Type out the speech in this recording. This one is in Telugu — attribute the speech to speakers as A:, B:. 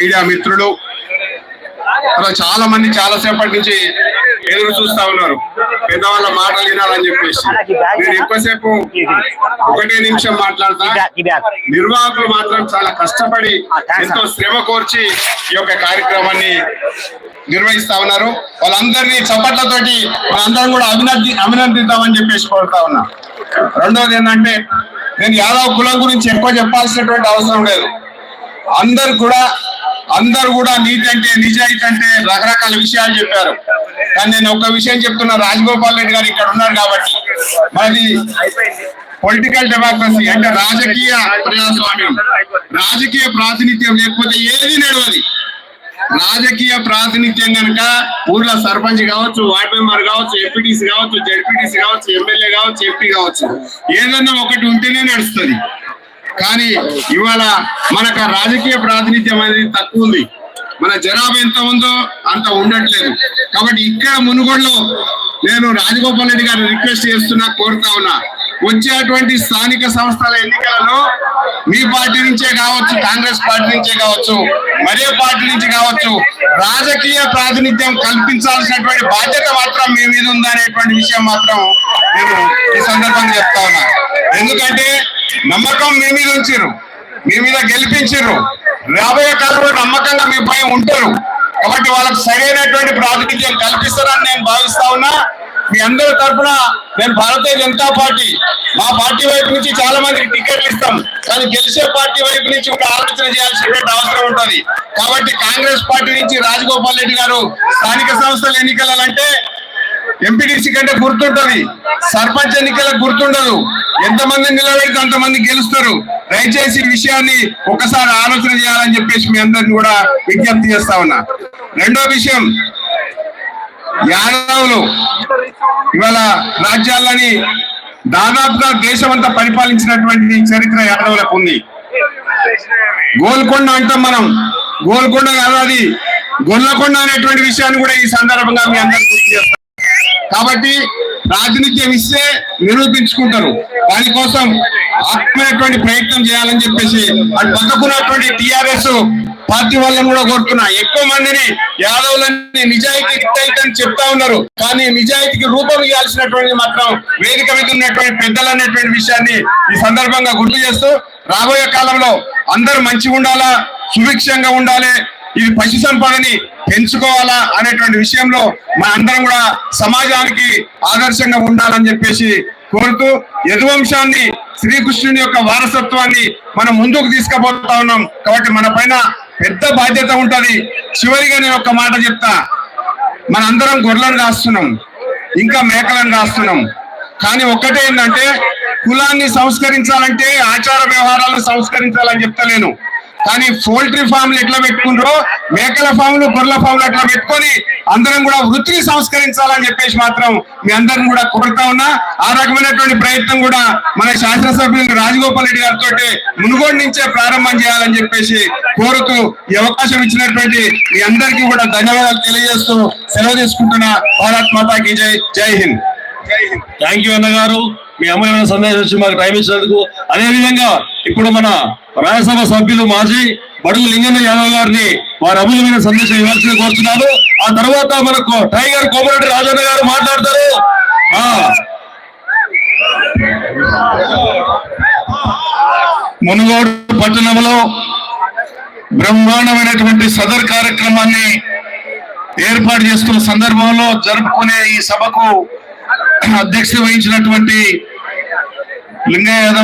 A: మీడియా మిత్రులు అలా చాలా మంది చాలా సేపటి నుంచి ఎదురు చూస్తా ఉన్నారు. పెద్దవాళ్ళ మాటలు వినాలని చెప్పేసి. నేను ఎక్కువసేపు ఒకటే నిమిషం మాట్లాడతా. నిర్వాహకులు మాత్రం చాలా కష్టపడి ఎంతో శ్రమ కోర్చి ఈ యొక్క కార్యక్రమాన్ని నిర్వహిస్తా ఉన్నారు. వాళ్ళందరినీ చప్పట్లతోటి వాళ్ళందరం కూడా అభినంది అభినందిద్దామని చెప్పేసి కోరుతా ఉన్నా. రెండవది ఏంటంటే నేను యాదవ్ కులం గురించి ఎక్కువ చెప్పాల్సినటువంటి అవసరం లేదు. అందరు కూడా అందరు కూడా నీతి అంటే నిజాయితీ అంటే రకరకాల విషయాలు చెప్పారు. కానీ నేను ఒక విషయం చెప్తున్నా రాజగోపాల్ రెడ్డి గారు ఇక్కడ ఉన్నారు కాబట్టి. మనది పొలిటికల్ డెమోక్రసీ అంటే రాజకీయ ప్రజాస్వామ్యం. రాజకీయ ప్రాతినిధ్యం లేకపోతే ఏది నడవది. రాజకీయ ప్రాతినిధ్యం కనుక ఊర్లో సర్పంచ్ కావచ్చు వార్డ్ మెంబర్ కావచ్చు ఎంపీటీసీ కావచ్చు జడ్పీటీసీ కావచ్చు ఎమ్మెల్యే కావచ్చు ఎంపీ కావచ్చు. ఏదన్నా ఒకటి ఉంటేనే నడుస్తుంది. కానీ ఇవాళ మనకు రాజకీయ ప్రాతినిధ్యం అనేది తక్కువ ఉంది. మన జనాభా ఎంత ఉందో అంత ఉండట్లేదు. కాబట్టి ఇక్కడ మునుగోడులో నేను రాజగోపాల్ రెడ్డి గారు రిక్వెస్ట్ చేస్తున్నా కోరుతా ఉన్నా. వచ్చేటువంటి స్థానిక సంస్థల ఎన్నికలలో మీ పార్టీ నుంచే కావచ్చు కాంగ్రెస్ పార్టీ నుంచే కావచ్చు మరే పార్టీ నుంచి కావచ్చు రాజకీయ ప్రాతినిధ్యం కల్పించాల్సినటువంటి బాధ్యత మాత్రం మీ మీద ఉందనేటువంటి విషయం మాత్రం నేను ఈ సందర్భంగా చెప్తా ఉన్నా. ఎందుకంటే నమ్మకం మీ మీద ఉంచారు మీ మీద గెలిపించారు రాబోయే కాలంలో నమ్మకంగా మీ పై ఉంటారు. కాబట్టి వాళ్ళకి సరైనటువంటి ప్రాతినిధ్యం కల్పిస్తారని నేను భావిస్తా ఉన్నా. మీ అందరి తరఫున నేను భారతీయ జనతా పార్టీ మా పార్టీ వైపు నుంచి చాలా మందికి టికెట్లు ఇస్తాం. కానీ గెలిచే పార్టీ వైపు నుంచి కూడా ఆలోచన చేయాల్సినటువంటి అవసరం ఉంటుంది. కాబట్టి కాంగ్రెస్ పార్టీ నుంచి రాజగోపాల్ రెడ్డి గారు స్థానిక సంస్థల ఎన్నికలంటే ఎంపీటీసీ కంటే గుర్తుంటది. సర్పంచ్ ఎన్నికలకు గుర్తుండదు. ఎంతమంది నిలబెడితే అంతమంది గెలుస్తారు. దయచేసి విషయాన్ని ఒకసారి ఆలోచన చేయాలని చెప్పేసి మీ అందరిని కూడా విజ్ఞప్తి చేస్తా ఉన్నా. రెండో విషయం యాదవులు ఇవాళ రాజ్యాలని దాదాపుగా దేశం అంతా పరిపాలించినటువంటి చరిత్ర యాదవులకు ఉంది. గోల్కొండ అంటాం మనం. గోల్కొండ కాదు అది గొల్లకొండ అనేటువంటి విషయాన్ని కూడా ఈ సందర్భంగా మీ అందరికీ గుర్తు చేస్తాం కాబట్టి ప్రాతినిధ్యం ఇస్తే నిరూపించుకుంటారు. దానికోసం ఆత్మైనటువంటి ప్రయత్నం చేయాలని చెప్పేసి అటు పక్కకున్నటువంటి టిఆర్ఎస్ పార్టీ వాళ్ళని కూడా కోరుతున్నా. ఎక్కువ మందిని యాదవులని నిజాయితీ అయితే అని చెప్తా ఉన్నారు. కానీ నిజాయితీకి రూపం ఇవ్వాల్సినటువంటి మాత్రం వేదిక మీద ఉన్నటువంటి పెద్దలు అనేటువంటి విషయాన్ని ఈ సందర్భంగా గుర్తు చేస్తూ రాబోయే కాలంలో అందరూ మంచిగా ఉండాలా? సుభిక్షంగా ఉండాలి? ఇది పశు సంపదని పెంచుకోవాలా అనేటువంటి విషయంలో మన అందరం కూడా సమాజానికి ఆదర్శంగా ఉండాలని చెప్పేసి కోరుతూ యదువంశాన్ని శ్రీకృష్ణుని యొక్క వారసత్వాన్ని మనం ముందుకు తీసుకుపోతా ఉన్నాం. కాబట్టి మన పైన పెద్ద బాధ్యత ఉంటది. చివరిగా నేను ఒక మాట చెప్తా. మన అందరం గొర్రెలను కాస్తున్నాం. ఇంకా మేకలను కాస్తున్నాం. కానీ ఒక్కటే ఏంటంటే కులాన్ని సంస్కరించాలంటే ఆచార వ్యవహారాలను సంస్కరించాలని చెప్తలేను. కానీ పోల్ట్రీ ఫామ్లు ఎట్లా పెట్టుకుంటారో మేకల ఫామ్లు గొర్రెల ఫామ్లు అట్లా పెట్టుకొని అందరం కూడా వృత్తిని సంస్కరించాలని చెప్పేసి మాత్రం మీ అందరిని కూడా కోరుతా ఉన్నా. ఆ రకమైనటువంటి ప్రయత్నం కూడా మన శాసనసభ్యులు రాజగోపాల్ రెడ్డి గారితో మునుగోడు నుంచే ప్రారంభం చేయాలని చెప్పేసి కోరుతూ ఈ అవకాశం ఇచ్చినటువంటి మీ అందరికీ కూడా ధన్యవాదాలు తెలియజేస్తూ సెలవు తీసుకుంటున్నా భారత్ మాతాకి జై జై హింద్.
B: థ్యాంక్ యూ అన్న గారు మీ అమూల్యమైన సందేశం వచ్చి మాకు టైం ఇచ్చినందుకు. అదే విధంగా ఇప్పుడు మన రాజ్యసభ సభ్యులు మాజీ బడుగు లింగన్న యాదవ్ గారిని వారి అమూల్యమైన సందేశం ఇవ్వాల్సింది కోరుతున్నాను ఆ తర్వాత మనకు టైగర్ కోమరెడ్డి రాజన్న గారు మాట్లాడతారు.
A: మునుగోడు పట్టణంలో బ్రహ్మాండమైనటువంటి సదర్ కార్యక్రమాన్ని ఏర్పాటు చేస్తున్న సందర్భంలో జరుపుకునే ఈ సభకు అధ్యక్షత వహించినటువంటి లింగయ్య యాదవ్